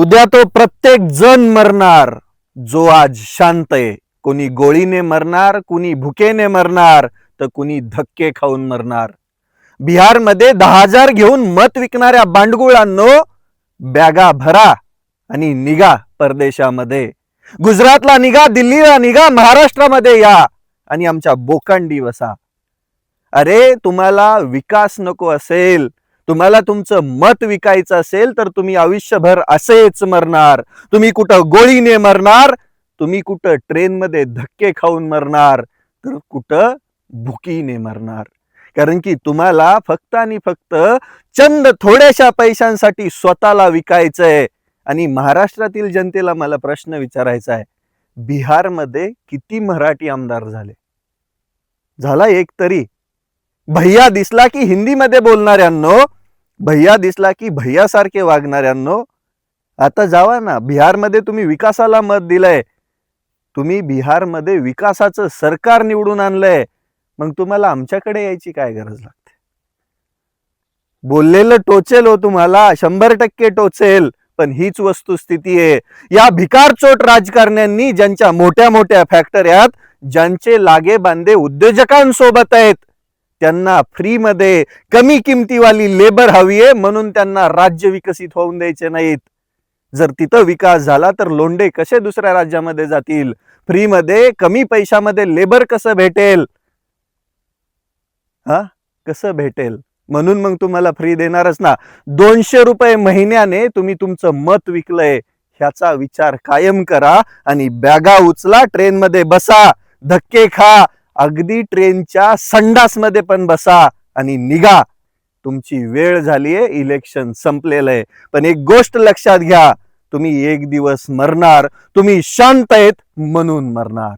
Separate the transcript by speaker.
Speaker 1: उद्या तो प्रत्येक जण मरणार. जो आज शांत आहे कोणी गोळीने मरणार कुणी भुकेने मरणार तर कुणी धक्के खाऊन मरणार. बिहारमध्ये दहा हजार घेऊन मत विकणाऱ्या बांडगुळांनो बॅगा भरा आणि निघा परदेशामध्ये. गुजरातला निघा दिल्लीला निघा महाराष्ट्रामध्ये या आणि आमच्या बोकांडी वसा अरे तुम्हाला विकास नको असेल. तुम्हाला तुमचं मत विकायचं असेल तर तुम्ही आयुष्यभर असेच मरणार. तुम्ही कुठं गोळीने मरणार तुम्ही कुठं ट्रेनमध्ये धक्के खाऊन मरणार तर कुठं भुकीने मरणार. कारण की तुम्हाला फक्त आणि फक्त चंद थोड्याशा पैशांसाठी स्वतःला विकायचंय. आणि महाराष्ट्रातील जनतेला मला प्रश्न विचारायचा आहे बिहारमध्ये किती मराठी आमदार झाले? झाला एक तरी. भैया दिसला की हिंदीमध्ये बोलणाऱ्यांनो भैया दिसला की भैयासारखे वागणाऱ्यांनो आता जावा ना बिहारमध्ये तुम्ही विकासाला मत दिलंय. तुम्ही बिहारमध्ये विकासाचं सरकार निवडून आणलंय. मग तुम्हाला आमच्याकडे यायची काय गरज लागते? बोललेलं टोचेल हो तुम्हाला शंभर टक्के टोचेल पण हीच वस्तुस्थिती आहे. या भिकारचोट राजकारण्यांनी ज्यांच्या मोठ्या मोठ्या फॅक्टऱ्यात ज्यांचे लागे बांधे उद्योजकांसोबत आहेत त्यांना फ्रीमध्ये कमी किमतीवाली लेबर हवी आहे म्हणून त्यांना राज्य विकसित होऊन द्यायचे नाहीत. जर तिथं विकास झाला तर लोंढे कसे दुसऱ्या राज्यामध्ये जातील? फ्रीमध्ये कमी पैशामध्ये लेबर कसं भेटेल? हा? कसं भेटेल? म्हणून मग तुम्हाला फ्री देणारच ना. दोनशे रुपये महिन्याने तुम्ही तुमचं मत विकलंय ह्याचा विचार कायम करा आणि बॅगा उचला ट्रेनमध्ये बसा धक्के खा अगदी ट्रेनच्या संडासमध्ये पण बसा आणि निघा. तुमची वेळ झालीये इलेक्शन संपलेलं आहे. पण एक गोष्ट लक्षात घ्या तुम्ही एक दिवस मरणार तुम्ही शांत आहेत म्हणून मरणार.